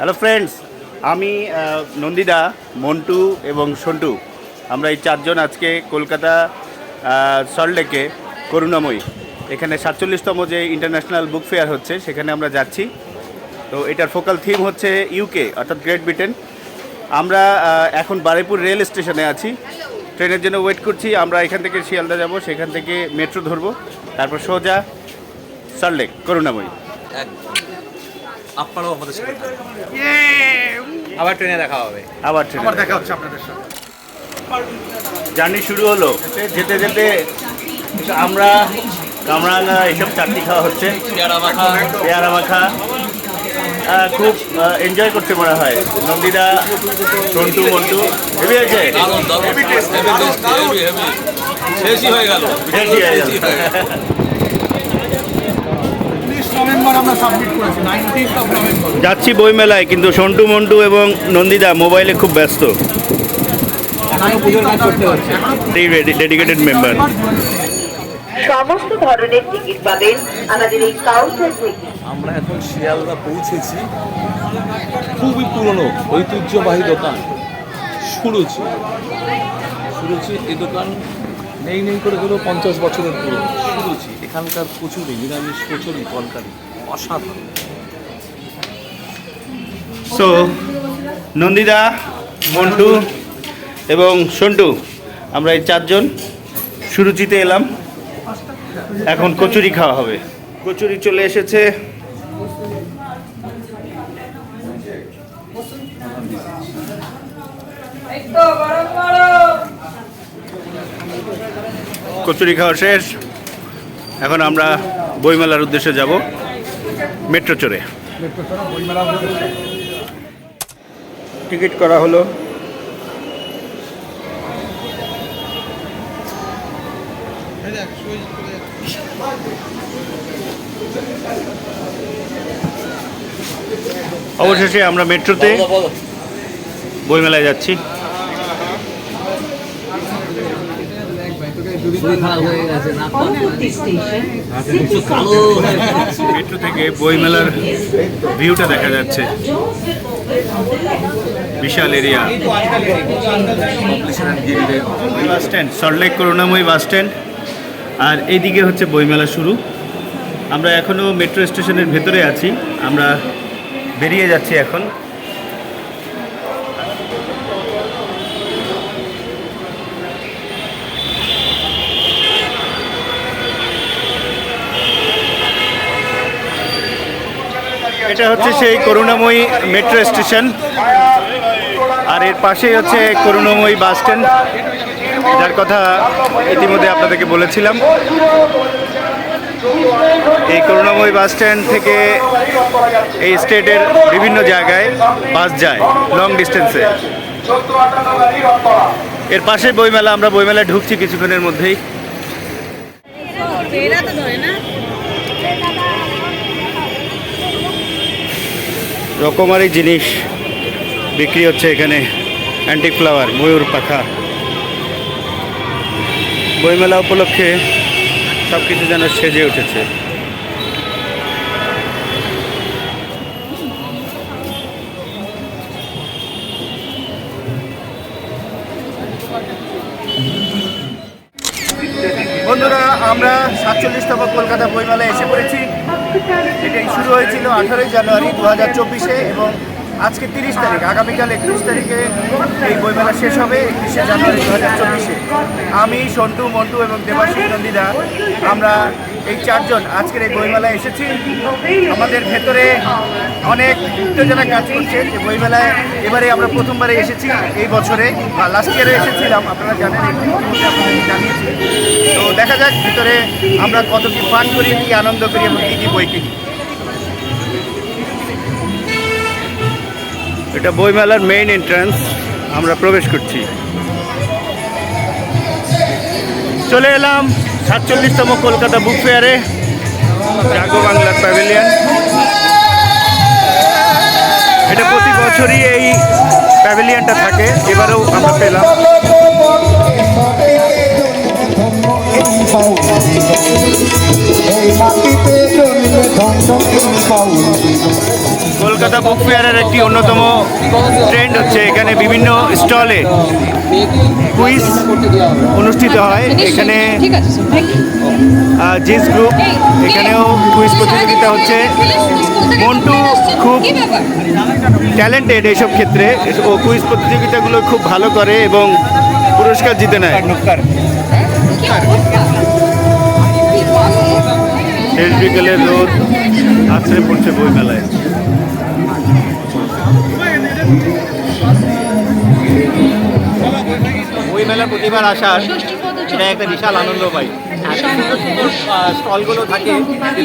Hello friends আমি নন্দিদা মন্টু এবং সন্টু। আমরা এই চারজন আজকে কলকাতা সল্টলেকে করুণাময়ী। এখানে সাতচল্লিশতম যে ইন্টারন্যাশনাল বুক ফেয়ার হচ্ছে, সেখানে আমরা যাচ্ছি। তো এটার ফোকাল থিম হচ্ছে ইউকে অর্থাৎ গ্রেট ব্রিটেন আমরা এখন বারুইপুর রেল স্টেশনে আছি। ট্রেনের জন্য ওয়েট করছি। আমরা এখান থেকে শিয়ালদা যাব, সেখান থেকে মেট্রো ধরবো। তারপর সোজা সল্টলেক করুণাময়ী। আপনারাও আমাদের সাথে আবার ট্রেনে দেখা হবে। আবার ট্রেনে আবার দেখা হচ্ছে আপনাদের সাথে। জার্নি শুরু হলো। যেতে যেতে আমরা কামরাঙ্গা এইসব চাটনি খাওয়া হচ্ছে। পেয়ারা মাখা পেয়ারা মাখা খুব এনজয় করতে মনে হয়। নন্দিদা টন্টু মন্টু হেভি আছে? শেষই হয়ে গেল। শেষই হয়ে গেল। যাচ্ছি বইমেলায় কিন্তু সন্টু মন্টু এবং নন্দিদা মোবাইলে খুব ব্যস্ত। ডেডিকেটেড মেম্বার সমস্ত ধরনের টিকিট পাবেন আমাদের এই কাউন্টার থেকে। আমরা এখন শিয়ালদা পৌঁছেছি। খুবই পুরনো ঐতিহ্যবাহী দোকান সুরুচি। সুরুচি এই দোকান নেই নেই করে হলো পঞ্চাশ বছরের পুরনো সুরুচি। এখানকার কচুরি নিরামিষ কচুরি তরকারি অসাধারণ। সো নন্দিদা মন্টু এবং সন্টু, আমরা এই চারজন সুরুচিতে এলাম। এখন কচুরি খাওয়া হবে। কচুরি চলে এসেছে। কচুরি খাওয়া শেষ। এখন আমরা বইমেলার উদ্দেশ্যে যাব মেট্রো চড়ে। টিকিট করা হলো। অবশেষে আমরা মেট্রোতে বইমেলায় যাচ্ছি। মেট্রো থেকে বইমেলার ভিউটা দেখা যাচ্ছে। বিশাল area. Bus stand Salt Lake Karunamoyee bus stand আর এইদিকে হচ্ছে বইমেলা শুরু। আমরা এখনও মেট্রো স্টেশনের ভেতরে আছি। আমরা বেরিয়ে যাচ্ছি এখন। এটা হচ্ছে সেই করুণাময়ী মেট্রো স্টেশন। আর এর পাশেই হচ্ছে করুণাময়ী বাস স্ট্যান্ড। যার কথা ইতিমধ্যে আপনাদেরকে বলেছিলাম। এই করুণাময়ী বাস স্ট্যান্ড থেকে এই স্টেটের বিভিন্ন জায়গায় বাস যায় লং ডিস্টেন্সে এর পাশে বইমেলা, আমরা বইমেলায় ঢুকছি কিছুক্ষণের মধ্যেই এরা তো ধরে না রকমারি জিনিস বিক্রি হচ্ছে এখানে। অ্যান্টিক ফ্লাওয়ার ময়ূর, পাখা। বইমেলা উপলক্ষে সব কিছু যেন সেজে উঠেছে। শুরু হয়েছিল আঠারোই জানুয়ারি দু হাজার চব্বিশে এবং আজকে তিরিশ তারিখ, আগামীকাল একত্রিশ তারিখে এই বইমেলা শেষ হবে, একত্রিশে জানুয়ারি দু হাজার চব্বিশে। আমি, সন্টু, মন্টু এবং দেবাশিস নন্দিদা, আমরা এই চারজন আজকের এই বইমেলায় এসেছি। আমাদের ভেতরে অনেক উত্তেজনা কাজ করছে যে বইমেলায় এবারে আমরা প্রথমবারে এসেছি এই বছরে, বা লাস্ট ইয়ারে এসেছিলাম, আপনারা জানেন জানিয়েছি। তো দেখা যাক, ভিতরে আমরা কত কি পান করি, কী আনন্দ করি এবং কী কী বই কিনি। এটা বইমেলার মেইন এন্ট্রান্স আমরা প্রবেশ করছি। চলে এলাম সাতচল্লিশতম কলকাতা বুক ফেয়ারে জাগো বাংলার প্যাভিলিয়ন এটা প্রতি বছরই এই প্যাভিলিয়নটা থাকে, এবারেও আমরা পেলাম। বুক ফেয়ারের একটি অন্যতম ট্রেন্ড হচ্ছে এখানে বিভিন্ন স্টলে কুইজ অনুষ্ঠিত হয়। এখানে আছে থ্যাংক ইউ জিন্স গ্রুপ এখানেও কুইজ প্রতিযোগিতা হচ্ছে। মন্টু খুব ট্যালেন্টেড এইসব ক্ষেত্রে ও কুইজ প্রতিযোগিতাগুলো খুব ভালো করে এবং পুরস্কার জিতে নেয়। শেষ বিকেলের রোদ আছড়ে পড়ছে বইমেলায়। বইমেলা প্রতিবার আসার এটা একটা বিশাল আনন্দ পাই। এত সুন্দর সুন্দর স্টলগুলো থাকে,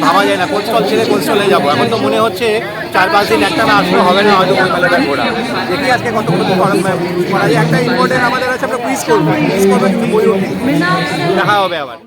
ভাবা যায় না, কোন স্টল ছেড়ে কোন স্টলে যাব। এখন তো মনে হচ্ছে চার পাঁচ দিন একটা না আসলে হবে না, হয়তো বইমেলাটা ঘোরা। দেখি আজকে কত কত করা একটা ইম্পর্টেন্ট আমাদের আছে, আমরা কুইজ করব। কুইজ করব কিন্তু বই দেখা হবে আবার।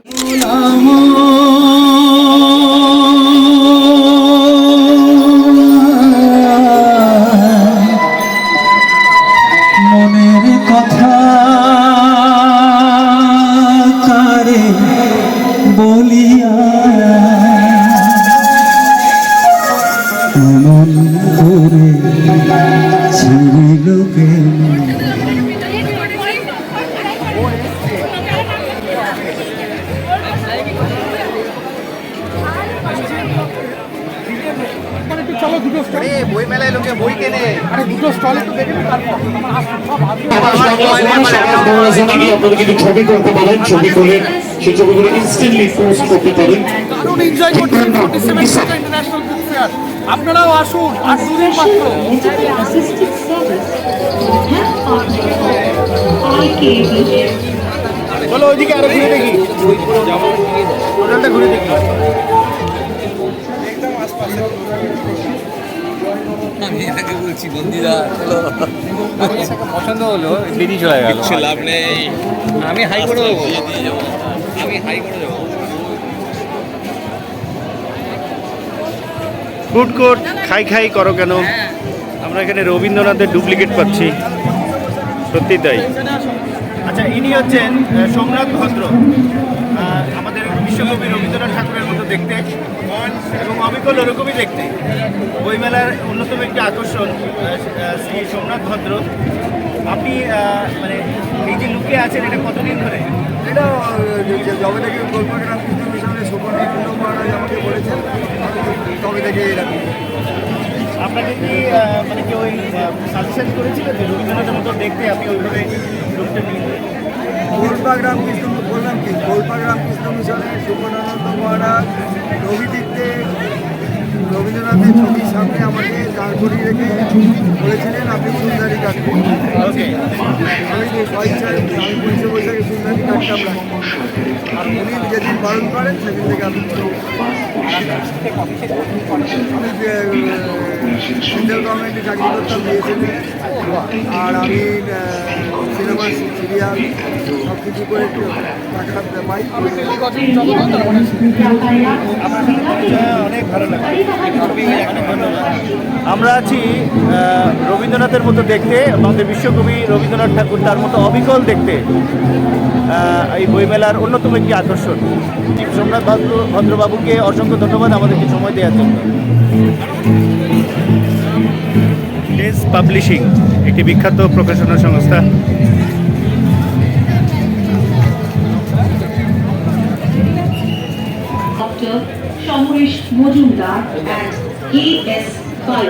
বই মেলায় লোকে বই কেনে দুটো স্টল একটু ছবি করতে পারেন ছবি করে সেই ছবিগুলো ইনস্ট্যান্টলি পোস্ট করতে পারেন আপনারাও আসুন আর দুদিন মাত্র। চলো ওইদিকে আরও ঘুরে দেখি। ঘুরে দেখি। আমি এটাকে বলছি বন্দিরা পছন্দ হলো বেরিয়ে চলে গেল। লাভ নেই। আমি হাই করে দেবো। আমি হাই করে দেবো। ফুড কোর্ট খাই খাই করো কেন? আমরা এখানে রবীন্দ্রনাথের ডুপ্লিকেট পাচ্ছি। সত্যি তাই। আচ্ছা ইনি হচ্ছেন সোমনাথ ভদ্র। আমাদের বিশ্বকবি রবীন্দ্রনাথ ঠাকুরের মতো দেখতে এবং অবিকল ওরকমই দেখতে। বইমেলার অন্যতম একটি আকর্ষণ শ্রী সোমনাথ ভদ্র। আপনি মানে এই যে লুকে আছেন এটা কতদিন ধরে? এটা যবে থেকে কলকাতা রামকৃষ্ণ মিশনের মহারাজ আমাকে থেকে এরকম আপনাকে কি মানে কেউ সাজেশন করেছিল যে রবীন্দ্রনাথের মতো দেখতে আপনি ওইভাবে লোকটা নিয়ে গোলবাগ রামকৃষ্ণ বললাম কি গোলবাগ রামকৃষ্ণ মিশনে সুপর্ণানন্দ মহারাজ রবিদিতে রবীন্দ্রনাথের ছবির সামনে আমাকে দাঁড় করিয়ে রেখে বলেছিলেন আপনি সুন্দরী কাটবেন আমি যে আমি পয়সা বৈশাখে সুন্দরী কাটতাম না আর উনি যেদিন পালন করেন সেদিন থেকে আমি সেন্ট্রাল গভর্নমেন্টে চাকরি করতাম বিএসএফে আর আমি সিনেমা সিরিয়াল সব কিছু করে একটু টাকা পাই অনেক ভালো লাগে আমরা আছি রবীন্দ্রনাথের মতো দেখতে আমাদের বিশ্বকবি রবীন্দ্রনাথ ঠাকুর তার মতো অবিকল দেখতে এই বইমেলার অন্যতম একটি আকর্ষণ। শিব সোমনাথ ভদ্র ভদ্রবাবুকে অসংখ্য ধন্যবাদ আমাদেরকে সময় দেওয়ার জন্য। পাবলিশিং একটি বিখ্যাত প্রকাশনা সংস্থা। Shamuish Mojumdar and A.S. Bal.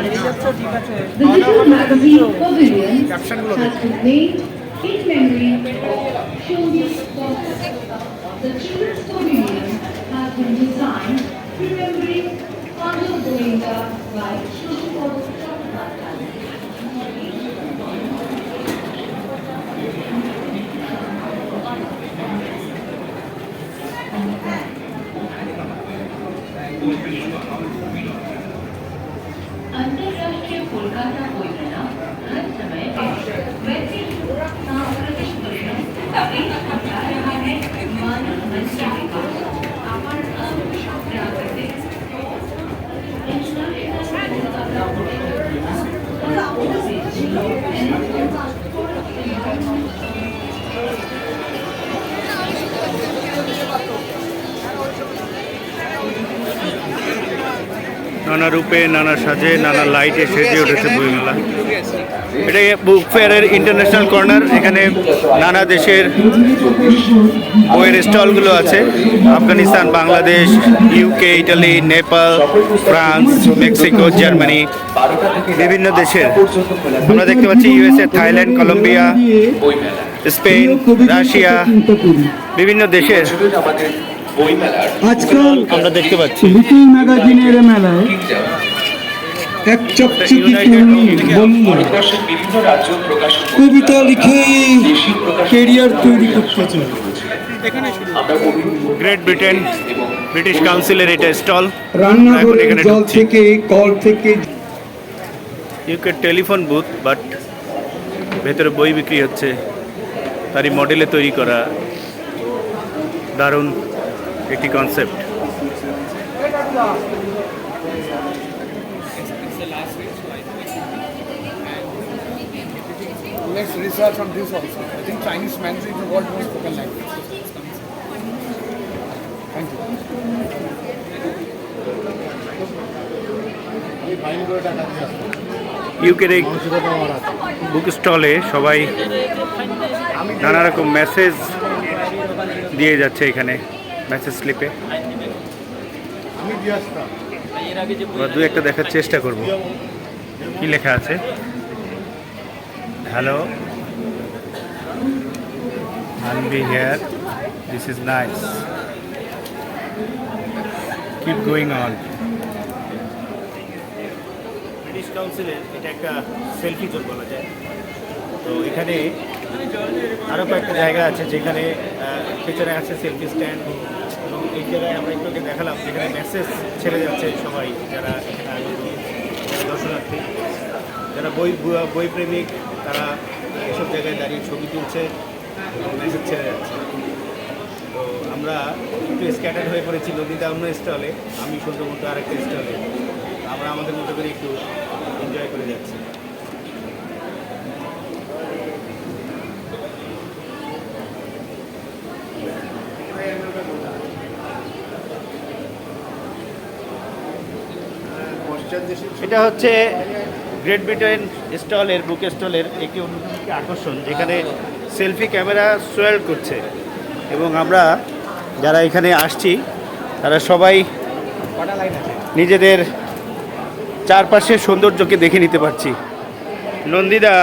The little magazine Pavilion has been named in memory of Shomi The children's pavilion has been designed remembering Panjal Goenka by নানা রূপে, নানা সাজে, নানা লাইটে সেজে উঠেছে বইমেলা। এটা বুক ফেয়ারের ইন্টারন্যাশনাল কর্নার এখানে নানা দেশের বইয়ের স্টলগুলো আছে। Afghanistan, Bangladesh UK Italy Nepal France Mexico Germany বিভিন্ন দেশের। আমরা দেখতে পাচ্ছি USA Thailand Colombia Spain Russia বিভিন্ন দেশের আজকাল আমরা দেখতে পাচ্ছি। লিটিল ম্যাগাজিনের মেলায় এক চকচকি তরুণী বন্ধু। কবিতা লিখে কেরিয়ার তৈরি করতে চায়। গ্রেট ব্রিটেন ব্রিটিশ কাউন্সিলের এটা স্টল রান্নাঘরের জল থেকে কল থেকে। ইউকে টেলিফোন বুথ বাট ভেতরে বই বিক্রি হচ্ছে। তারই মডেলে তৈরি করা। দারুণ। একটি concept Let's research on this also. I think Chinese Mandarin is the world's most spoken language. Thank you. ইউকের এই বুক স্টলে সবাই নানা রকম মেসেজ দিয়ে যাচ্ছে এখানে মেসেজ স্লিপে দু একটা দেখার চেষ্টা করব কি লেখা আছে hello here. This is nice. Keep going on. British কাউন্সিলের এটা একটা সেলফি জোন বলা যায় তো এখানে আরও কয়েকটা জায়গা আছে যেখানে পেছনে আছে সেলফি স্ট্যান্ড এই জায়গায় আমরা একটু আগে দেখালাম, যেখানে মেসেজ ছেড়ে যাচ্ছে সবাই, যারা এখানে আগত দর্শনার্থী, যারা বই বই প্রেমিক তারা এসব জায়গায় দাঁড়িয়ে ছবি তুলছে এবং মেসেজ ছেড়ে যাচ্ছে। তো আমরা একটু স্ক্যাটার হয়ে পড়েছি নদীতে, অন্য স্টলে আমি সুন্দরমতো আরেকটা স্টলে আমরা আমাদের মতো করে একটু এনজয় করে যাচ্ছি। এটা হচ্ছে গ্রেট ব্রিটেন স্টলের বুক স্টলের একটি অন্যতম একটি আকর্ষণ যেখানে সেলফি ক্যামেরা সোয়েল করছে। এবং আমরা যারা এখানে আসছি তারা সবাই নিজেদের চারপাশের সৌন্দর্যকে দেখে নিতে পারছি। নন্দিদা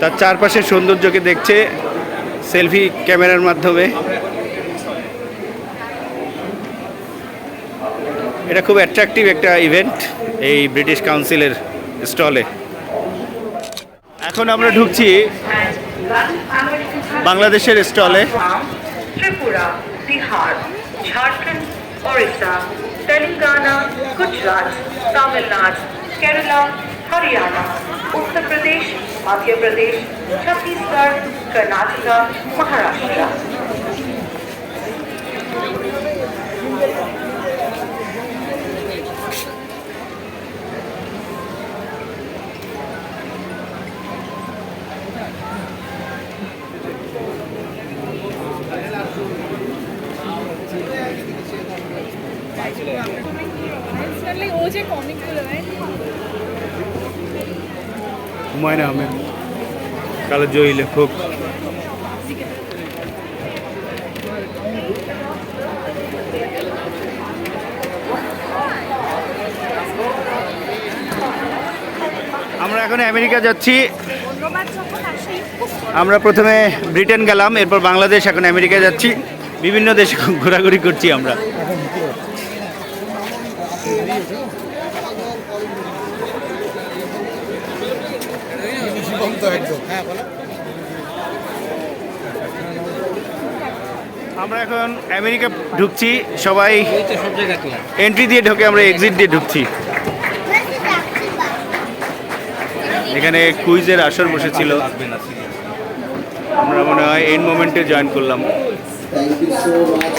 তার চারপাশের সৌন্দর্যকে দেখছে সেলফি ক্যামেরার মাধ্যমে। এটা খুব অ্যাট্রাকটিভ একটা ইভেন্ট এই ব্রিটিশ কাউন্সিলের স্টলে এখন আমরা ঢুকছি বাংলাদেশের স্টলে ত্রিপুরা, বিহার, ঝাড়খণ্ড, ওড়িশা, তেলেঙ্গানা, গুজরাট, তামিলনাড়ু, কেরালা, হরিয়ানা উত্তর প্রদেশ মধ্যপ্রদেশ, ছত্তিশগড়, কর্ণাটক, মহারাষ্ট্র। হুমায়ুন আহমেদ কালোজয়ী লেখক। আমরা এখন আমেরিকা যাচ্ছি। আমরা প্রথমে ব্রিটেন গেলাম, এরপর বাংলাদেশ, এখন আমেরিকা যাচ্ছি। বিভিন্ন দেশে ঘোরাঘুরি করছি আমরা। আমরা এখন আমেরিকা ঢুকছি সবাই এন্ট্রি দিয়ে ঢুকে আমরা এক্সিট দিয়ে ঢুকছি। এখানে কুইজের আসর বসেছিল। আমরা মনে হয় এন্ড মোমেন্টে জয়েন করলাম। Thank you so much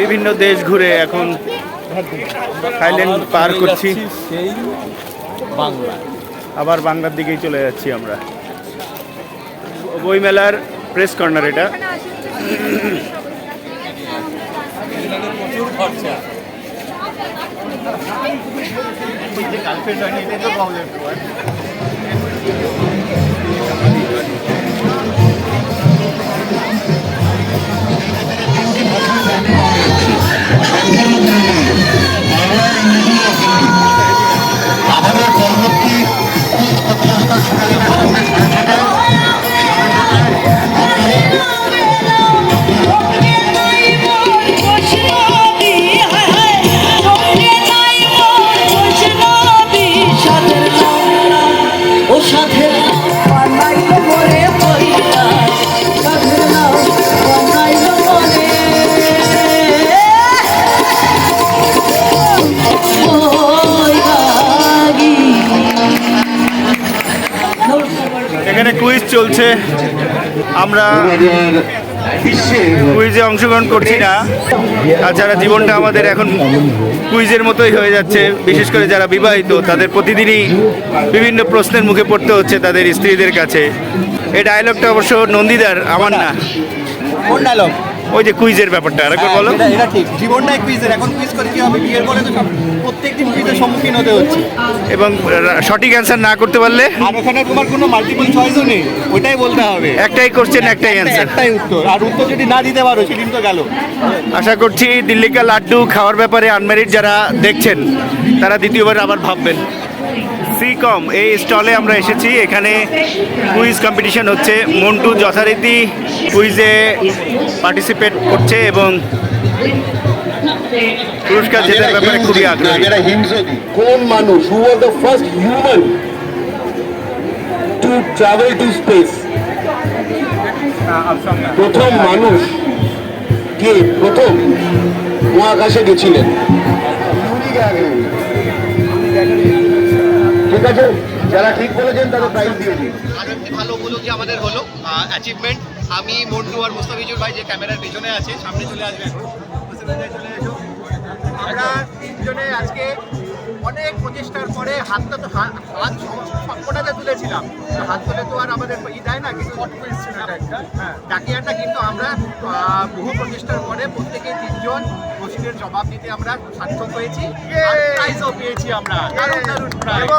বিভিন্ন দেশ ঘুরে এখন থাইল্যান্ড পার করছি। বাংলা আবার বাংলার দিকেই চলে যাচ্ছি আমরা। বইমেলার প্রেস কর্নার এটা। আমাদের পরবর্তী ও আমরা কুইজে অংশগ্রহণ করছি না। তাছাড়া জীবনটা আমাদের এখন কুইজের মতোই হয়ে যাচ্ছে বিশেষ করে যারা বিবাহিত তাদের প্রতিদিনই বিভিন্ন প্রশ্নের মুখে পড়তে হচ্ছে তাদের স্ত্রীদের কাছে। এই ডায়লগটা অবশ্য নন্দীদার আমার না। কোন ডায়লগ ওই যে কুইজের ব্যাপারটা আরেকবার বলো। এটা ঠিক। জীবনটাই কুইজের। এখন কুইজ করে কি হবে? বিয়ের পরে তো প্রত্যেকদিন কুইজের সম্মুখীন হতে হচ্ছে। এবং সঠিক অ্যান্সার না করতে পারলে? আর ওখানে তোমার কোনো মাল্টিপল চয়েসও নেই। ওইটাই বলতে হবে। একটাই কোশ্চেন একটাই অ্যান্সার একটাই উত্তর। আর উত্তর যদি না দিতে পারো সেদিন তো গেল। আশা করছি দিল্লি কা লাড্ডু খাওয়ার ব্যাপারে আনমেরিড যারা দেখছেন তারা দ্বিতীয়বার আবার ভাববেন। কম। এই স্টলে আমরা এসেছি। এখানে কুইজ কম্পিটিশন হচ্ছে। মন্টু যথারীতি কুইজে পার্টিসিপেট করছে এবং পুরস্কার জেতার ব্যাপারে খুবই আগ্রহী। কোন মানুষ? Who the first human to travel to space প্রথম মানুষ কে? প্রথম মহাকাশে গেছিলেন। ঠিক আছে? যারা ঠিক বলেছেন তাদের প্রাইজ দিয়ে দিন। আরও একটি ভালো উপলব্ধি আমাদের হলো অ্যাচিভমেন্ট আমি মন্টু আর মুস্তাফিজুর ভাই যে ক্যামেরার পিছনে আছে সামনে চলে আসবে এখন। চলে এসো আমরা তিনজনে আজকে অনেক প্রচেষ্টার পরে হাতটা তো হাত সবকটাতে তুলেছিলাম। হাত তুলে তো আর আমাদের ই দেয় না কিন্তু হ্যাঁ ডাকিয়াটা কিন্তু আমরা বহু প্রচেষ্টার পরে প্রত্যেকে তিনজন জবাব দিতে আমরা সার্থক হয়েছি। প্রাইজও পেয়েছি আমরা। দারুণ দারুণ প্রাইজ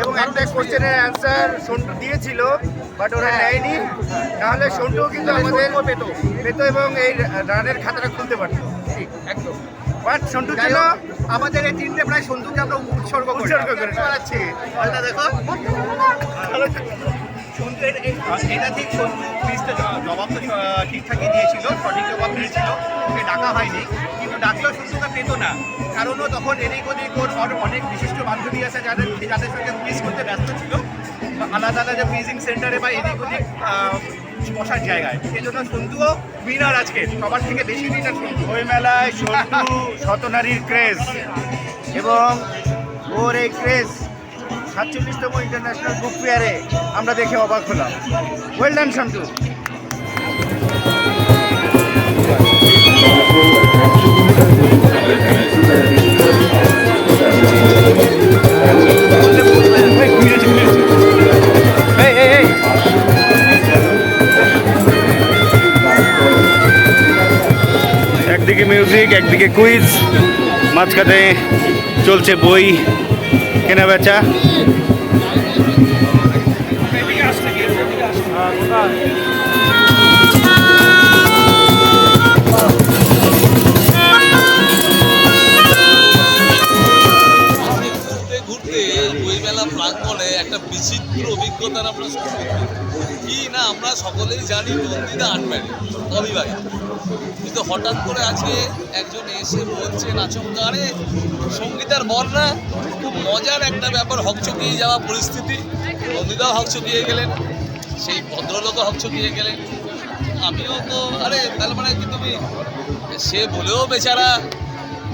এবং একটা কোশ্চেনের অ্যান্সার সন্টু দিয়েছিল বাট ওরা নেয়নি। নাহলে সন্টুও কিন্তু আমাদের পেত। পেত এবং এই রানের খাতাটা খুলতে পারতো। ঠিক একদম। বাট সন্টুর যাই জন্য আমাদের এই তিনটে প্রায় সন্ধুকে আমরা উৎসর্গ উৎসর্গ করে। পাচ্ছি। দেখো। এটা- ঠিক জ- জবাব তো ঠিকঠাকই দিয়েছিল সঠিক জবাব দিয়েছিল। ওকে ডাকা হয়নি। ডাকলেও সন্ধুকে পেত না। কারণ ও তখন এদিক ওদিক ওর অনেক বিশিষ্ট বান্ধবী আছে যাদের যাদের সঙ্গে কুইজ করতে ব্যস্ত ছিল। আলাদা আলাদা কুইজিং সেন্টারে বা এদিক ওদিক বসার জায়গায়। সেই জন্য সন্ধুও উইনার আজকে। সবার থেকে বেশি উইনার সন্ধু ওই মেলায় সন্টু শতনারীর ক্রেজ এবং ওর এই ক্রেজ সাতচল্লিশতম ইন্টারন্যাশনাল বুক ফেয়ারে আমরা দেখে অবাক হলাম। ওয়েল ডান এই। একদিকে মিউজিক একদিকে কুইজ মাঝখানে চলছে বই কেনা বেচা বিচিত্র অভিজ্ঞতার আমরা কি না, আমরা সকলেই জানি নন্দিতা আনম্যান অবিবাহিত কিন্তু হঠাৎ করে আজকে একজন এসে বলছে নাচমকা আরে সঙ্গীতার বর্ণা খুব মজার একটা ব্যাপার হকচকিয়ে যাওয়া পরিস্থিতি। নন্দিতাও হকচকিয়ে গেলেন, সেই ভদ্রলোকও হকচকিয়ে গেলেন। আমিও তো, আরে তাহলে মানে কি তুমি, সে বলেও বেচারা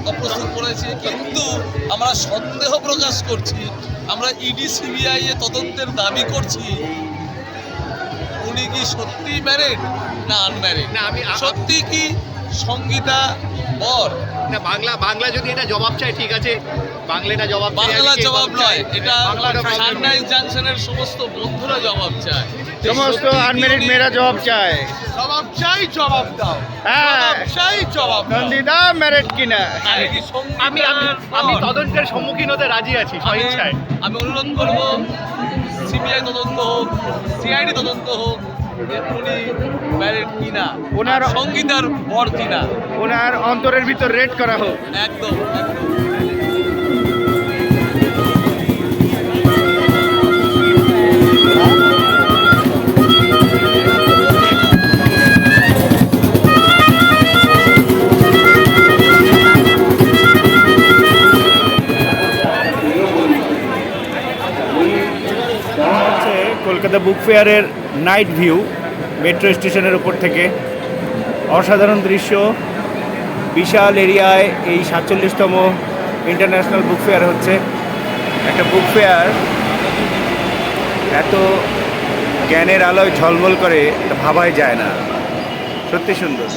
অপ্রস্তুত করেছে কিন্তু আমরা সন্দেহ প্রকাশ করছি। আমরা ইডি সিবিআই এ তদন্তের দাবি করছি উনি কি সত্যি ম্যারিড না আনম্যারিড না, আমি- সত্যি কি সঙ্গীতা বর? না বাংলা বাংলা যদি এটা জবাব চায় ঠিক আছে। বাংলা এটা জবাব বাংলা জবাব নয় এটা। সানরাইজ জাংশনের সমস্ত বন্ধুরা জবাব চায়। সমস্ত আনমেরিড মেয়েরা জবাব চায়। জবাব চাই জবাব দাও। হ্যাঁ। চাই জবাব নন্দিতা মেরিট কিনা? আমি আমি আমি তদন্তের সম্মুখীন হতে রাজি আছি স্বইচ্ছায় আমি অনুরোধ করব সিবিআই তদন্ত হোক সিআইডি তদন্ত হোক উনি ম্যারিড কিনা ওনার- সঙ্গীতার বর কিনা। ওনার অন্তরের ভিতর রেড করা হোক। একদম একদম। বুক ফেয়ারের নাইট ভিউ মেট্রো স্টেশনের উপর থেকে। অসাধারণ দৃশ্য, বিশাল এরিয়ায় এই সাতচল্লিশতম ইন্টারন্যাশনাল বুক ফেয়ার হচ্ছে। একটা বুক ফেয়ার এত জ্ঞানের আলোয় ঝলমল করে ভাবাই যায় না। সত্যি সুন্দর।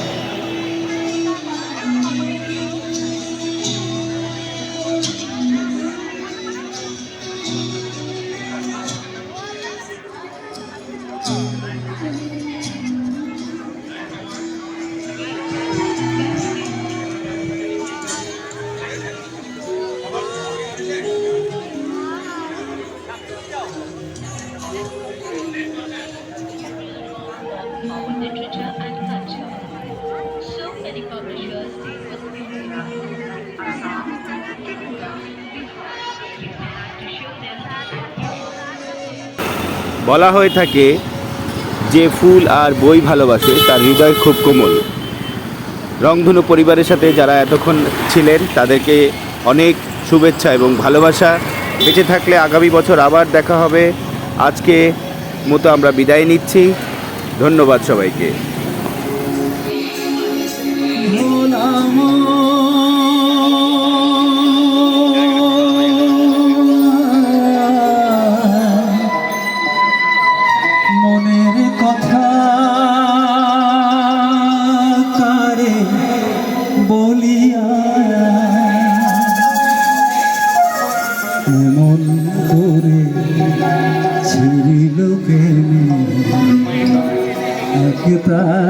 বলা হয়ে থাকে যে ফুল আর বই ভালোবাসে, তার হৃদয় খুব কোমল। রংধনু পরিবারের সাথে যারা এতক্ষণ ছিলেন, তাদেরকে অনেক শুভেচ্ছা এবং ভালোবাসা। বেঁচে থাকলে আগামী বছর আবার দেখা হবে। আজকে মতো আমরা বিদায় নিচ্ছি। ধন্যবাদ সবাইকে। প্রেমে এক তারা কারটা